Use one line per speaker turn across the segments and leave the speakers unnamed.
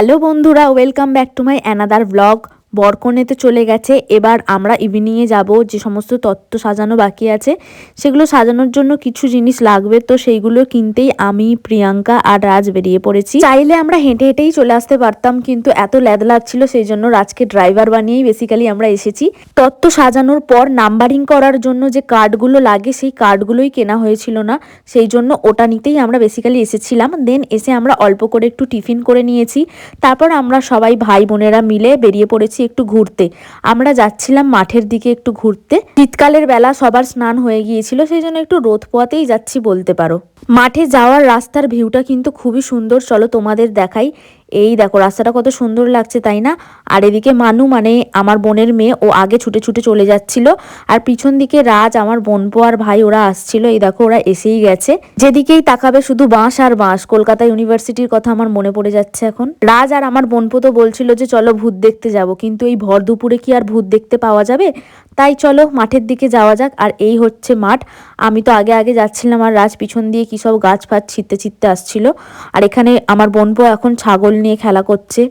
Hello বন্ধুরা welcome back to my another blog বরকনেতে চলে গেছে। এবার আমরা ইভিনিংয়ে যাব, যে সমস্ত তত্ত্ব সাজানো বাকি আছে, সেগুলো সাজানোর জন্য কিছু জিনিস লাগবে। তো সেইগুলো কিনতেই আমি, প্রিয়াঙ্কা আর রাজ বেরিয়ে পড়েছি। চাইলে আমরা হেঁটে হেঁটেই চলে আসতে পারতাম, কিন্তু এত ল্যাদ লাগছিল, সেই জন্য রাজকে ড্রাইভার বানিয়েই বেসিক্যালি আমরা এসেছি। তত্ত্ব সাজানোর পর নাম্বারিং করার জন্য যে কার্ডগুলো লাগে, সেই কার্ডগুলোই কেনা হয়েছিল না। সেই জন্য ওটা নিতেই আমরা বেসিক্যালি এসেছিলাম। দেন এসে আমরা অল্প করে একটু টিফিন করে নিয়েছি। তারপর আমরা সবাই ভাই বোনেরা মিলে বেরিয়ে পড়েছি। একটু ঘুরতে। আমরা যাচ্ছিলাম মাঠের দিকে একটু ঘুরতে। শীতকালের বেলা সবার স্নান হয়ে গিয়েছিল, সেই জন্য একটু রোদ পোয়াতেই যাচ্ছি বলতে পারো। মাঠে যাওয়ার রাস্তার ভিউটা কিন্তু খুবই সুন্দর। চলো তোমাদের দেখাই এই দেখো, রাস্তাটা কত সুন্দর লাগছে, তাই না? আর এদিকে মানু মানে আমার বোনের মেয়ে, ও আগে ছুটে ছুটে চলে যাচ্ছিল। আর পিছন দিকে রাজ, আমার বোনপো আর ভাই, ওরা আসছিল। এই দেখো, ওরা এসেই গেছে। যেদিকেই তাকাবে শুধু বাঁশ আর বাঁশ, কলকাতা ইউনিভার্সিটির কথা আমার মনে পড়ে যাচ্ছে এখন। রাজ আর আমার বোনপো তো বলছিল যে, চলো ভূত দেখতে যাব। কিন্তু এই ভর দুপুরে কি আর ভূত দেখতে পাওয়া যাবে? তাই চলো মাঠের দিকে যাওয়া যাক, আর এই হচ্ছে মাঠ। আমি তো আগে আগে যাচ্ছিলাম, আর রাজ পিছন দিয়ে কী সব গাছ ফাছ ছিঁড়তে ছিঁড়তে আসছিল। আর এখানে আমার বোনপো এখন ছাগল নিয়ে খেলা করছে।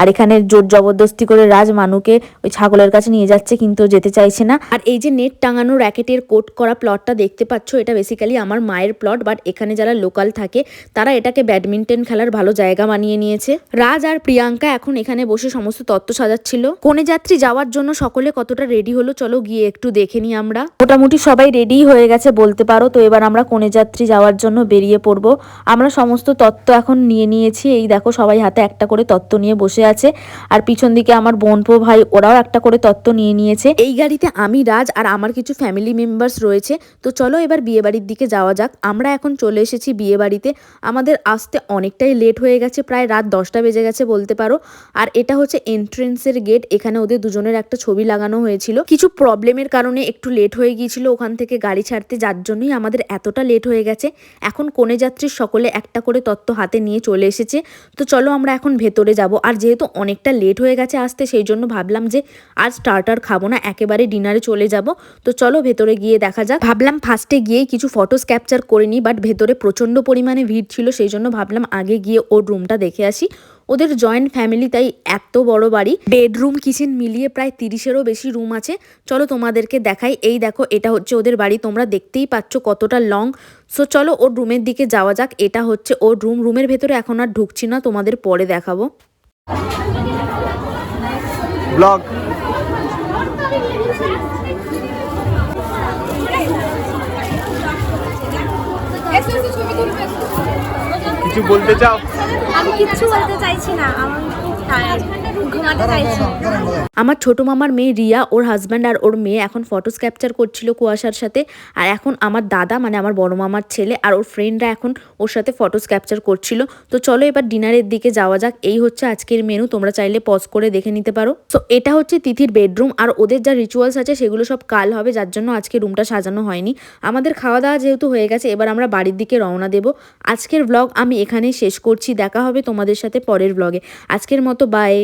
আর এখানে জোর জবরদস্তি করে রাজ মানুকে ওই ছাগলের কাছে নিয়ে যাচ্ছে, কিন্তু যেতে চাইছে না। আর এই যে নেট টাঙানো র্যাকেটের কোট করা প্লটটা দেখতে পাচ্ছ, এটা বেসিক্যালি আমার মায়ের প্লট বাট এখানে যারা লোকাল থাকে, তারা এটাকে ব্যাডমিন্টন খেলার ভালো জায়গা বানিয়ে নিয়েছে। রাজ আর প্রিয়াঙ্কা এখন এখানে বসে সমস্ত তত্ত্ব সাজাচ্ছিল। কোনে যাত্রী যাওয়ার জন্য সকলে কতটা রেডি হলো, চলো গিয়ে একটু দেখে নিই আমরা। মোটামুটি সবাই রেডি হয়ে গেছে বলতে পারো, তো এবার আমরা কোনে যাত্রী যাওয়ার জন্য বেরিয়ে পড়ব। আমরা সমস্ত তত্ত্ব এখন নিয়ে নিয়েছি, এই দেখো সবাই হাতে একটা করে তত্ত্ব নিয়ে বসে আছে। আর পিছন দিকে আমার বোনপো ভাই, ওরাও একটা করে তত্ত্ব নিয়ে নিয়েছে। এই গাড়িতে আমি রাজ আর আমার কিছু ফ্যামিলি মেম্বার্স রয়েছে। তো চলো এবার বিয়ে বাড়ির দিকে যাওয়া যাক। আমরা এখন চলে এসেছি বিয়ে বাড়িতে। আমাদের আসতে অনেকটাই লেট হয়ে গেছে, প্রায় রাত দশটা বেজে গেছে বলতে পারো। আর এটা হচ্ছে এন্ট্রেন্সের গেট এখানে ওদের দুজনের একটা ছবি লাগানো হয়েছিল। কিছু প্রবলেমের কারণে একটু লেট হয়ে গিয়েছিল ওখান থেকে গাড়ি ছাড়তে। যার জন্যই আমাদের এতটা লেট হয়ে গেছে। এখন কোনে যাত্রীর সকলে একটা করে তত্ত্ব হাতে নিয়ে চলে এসেছে। তো চলো আমরা এখন ভেতরে যাব। আর যেহেতু অনেকটা লেট হয়ে গেছে আসতে, সেই জন্য ভাবলাম যে আর স্টার্টার খাব না, একেবারে ডিনারে চলে যাব। তো চলো ভেতরে গিয়ে দেখা যাক। ভাবলাম ফার্স্টে গিয়েই কিছু ফটোস ক্যাপচার করে নিই বাট ভেতরে প্রচণ্ড পরিমাণে ভিড় ছিল, সেই জন্য ভাবলাম আগে গিয়ে ওর রুমটা দেখে আসি। ওদের জয়েন্ট ফ্যামিলি তাই এত বড় বাড়ি। বেডরুম কিচেন মিলিয়ে প্রায় তিরিশেরও বেশি রুম আছে। চলো তোমাদেরকে দেখাই। এই দেখো, এটা হচ্ছে ওদের বাড়ি, তোমরা দেখতেই পাচ্ছ কতটা লং সো চলো ওর রুমের দিকে যাওয়া যাক। এটা হচ্ছে ওর রুম রুমের ভেতরে এখন আর ঢুকছি না, তোমাদের পরে দেখাবো।
ব্লগ কিছু বলতে চাও?
আমি কিচ্ছু বলতে চাইছি না। আমার
আমার ছোট মামার মেয়ে রিয়া, ওর হাজব্যান্ড আর ওর মেয়ে এখন ফটোস ক্যাপচার করছিল কুয়াশার সাথে। আর এখন আমার দাদা মানে আমার বড় মামার ছেলে আর ওর ফ্রেন্ডরা এখন ওর সাথে ফটোস ক্যাপচার করছিল। তো চলো এবার ডিনারের দিকে যাওয়া যাক। এই হচ্ছে আজকের মেনু তোমরা চাইলে পজ করে দেখে নিতে পারো। তো এটা হচ্ছে তিথির বেডরুম আর ওদের যা রিচুয়ালস আছে, সেগুলো সব কাল হবে, যার জন্য আজকে রুমটা সাজানো হয়নি। আমাদের খাওয়া দাওয়া যেহেতু হয়ে গেছে, এবার আমরা বাড়ির দিকে রওনা দেব। আজকের ব্লগ আমি এখানেই শেষ করছি। দেখা হবে তোমাদের সাথে পরের ব্লগে আজকের মতো বাই